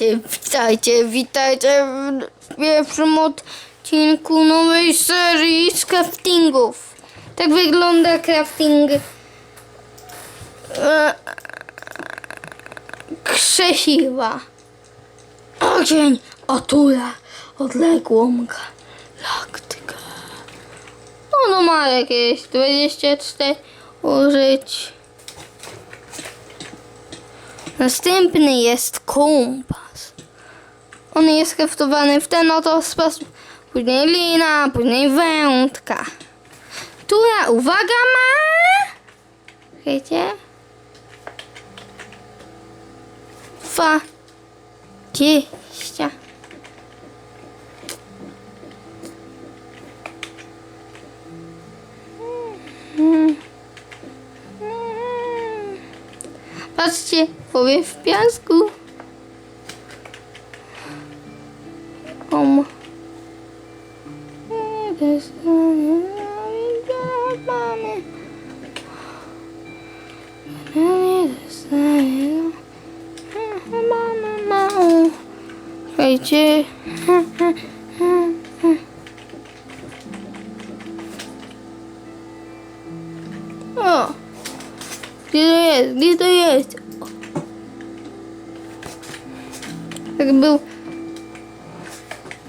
Witajcie, witajcie, w pierwszym odcinku nowej serii z craftingów. Tak wygląda crafting e, krzesiwa. Ogień, otula, odległą galaktykę. No, no ma jakieś 24 użyć. Następny jest kompas. On jest heftowany w ten oto sposób. Później lina, później wędka. Która, uwaga, ma... Wiecie? Dwadzieścia. Patrzcie, powie w piasku. Hejcie. O! Gdzie to jest? Gdzie to jest?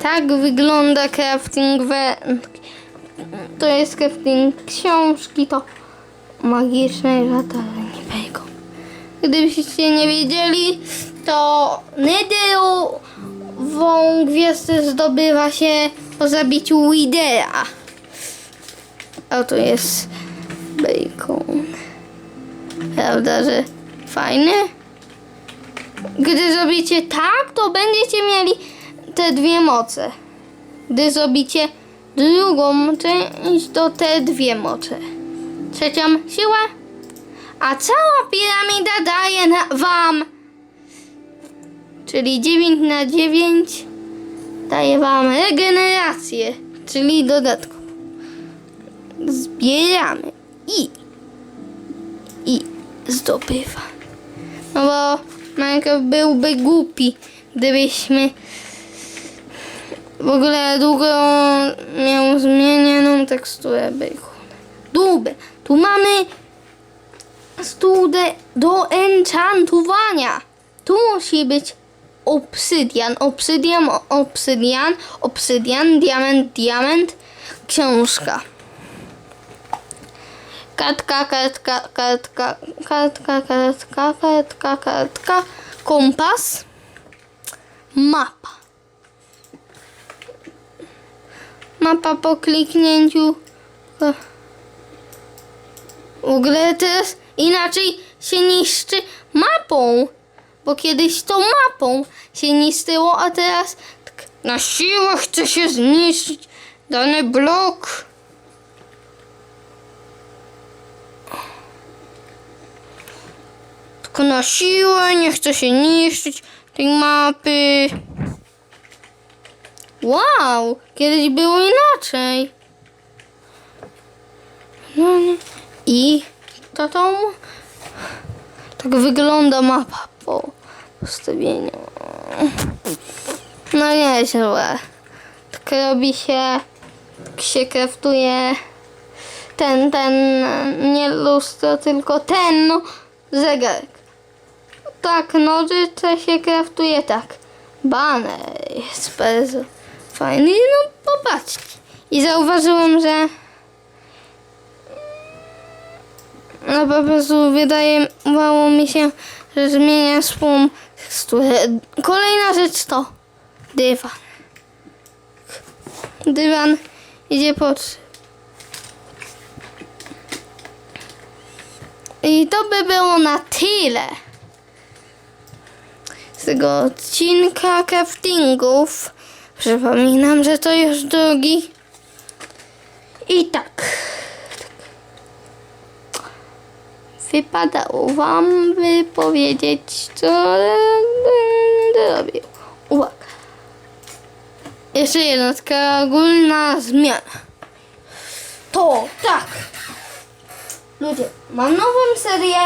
Tak wygląda crafting wędki. To jest crafting książki, to magicznej latarni bacon. Gdybyście nie wiedzieli, to Netherową gwiazdę zdobywa się po zabiciu Widera. A to jest bacon. Prawda, że fajny? Gdy zrobicie tak, to będziecie mieli te dwie moce. Gdy zrobicie drugą część, to te dwie moce. Trzecią siłę, a cała piramida daje na wam, czyli 9 na 9 daje wam regenerację, czyli dodatku. Zbieramy i i zdobywa. No bo Minecraft byłby głupi, gdybyśmy w ogóle długo miał zmienioną teksturę bacon. Dłuby. Tu mamy studę do enchantowania. Tu musi być obsydian, obsydian, obsydian, obsydian, diament, diament, książka. Kartka, kartka, kartka, kartka, kartka, kartka, kartka, kompas, mapa. Mapa po kliknięciu. W ogóle teraz inaczej się niszczy mapą, bo kiedyś tą mapą się niszczyło, a teraz tak na siłę chce się zniszczyć dany blok. Tylko na siłę, nie chcę się niszczyć tej mapy. Wow, kiedyś było inaczej. No nie. I to tą... Tak wygląda mapa po postawieniu. No nie źle. Tak robi się, tak się kraftuje ten, ten, nie lustro, tylko ten, no, zegarek. Tak, nożyce się kraftuje tak. Baner jest bardzo fajny. No popatrzcie. I zauważyłem, że no po prostu wydawało mi się, że zmienia swą teksturę. Kolejna rzecz to dywan. Dywan idzie pod I to by było na tyle z tego odcinka craftingów. Przypominam, że to już drugi. I tak. Wypadało wam wypowiedzieć, co będę robił. Uwaga. Jeszcze jedna taka ogólna zmiana. To tak. Ludzie, mam nową serię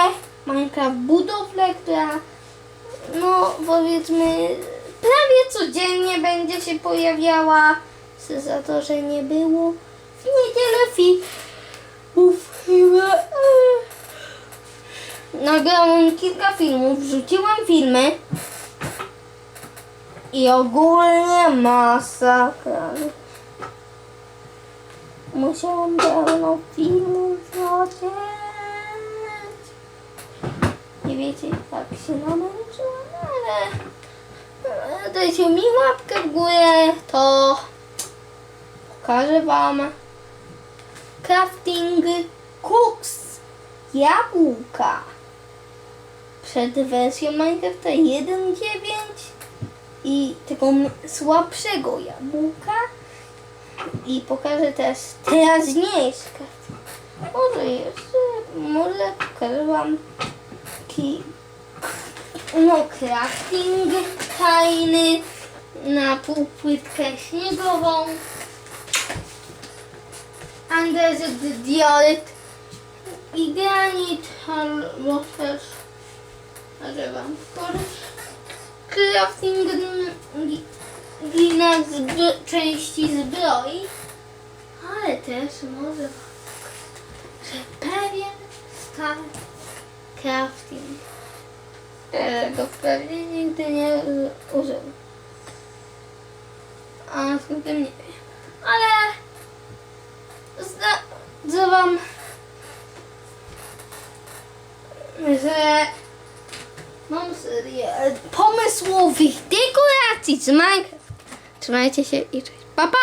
Minecraft Budowle, która no powiedzmy, prawie codziennie będzie się pojawiała. Za to, że nie było w niedzielę filmów chyba. Nagrałam kilka filmów, wrzuciłam filmy i ogólnie masakra. Musiałam pełno filmów zobaczyć. Nie wiecie, jak się namęczyłam, ale dajcie mi łapkę w górę, to pokażę wam crafting cooks jabłka. Przed wersją Minecrafta 1.9 i tego słabszego jabłka. I pokażę też teraźniejsze może jeszcze, może pokażę wam taki no crafting tajny na półpłytkę śniegową. Andezet dioryt i granit albo też może wam pokażę crafting glina części zbroi ale też może wam że pewien stary crafting tego pewnie nigdy nie u- użył. A skąd nie wiem. Ale zdradzę że mam serię pomysłowych dekoracji z Minecraft. Trzymajcie się i cześć. Pa, pa!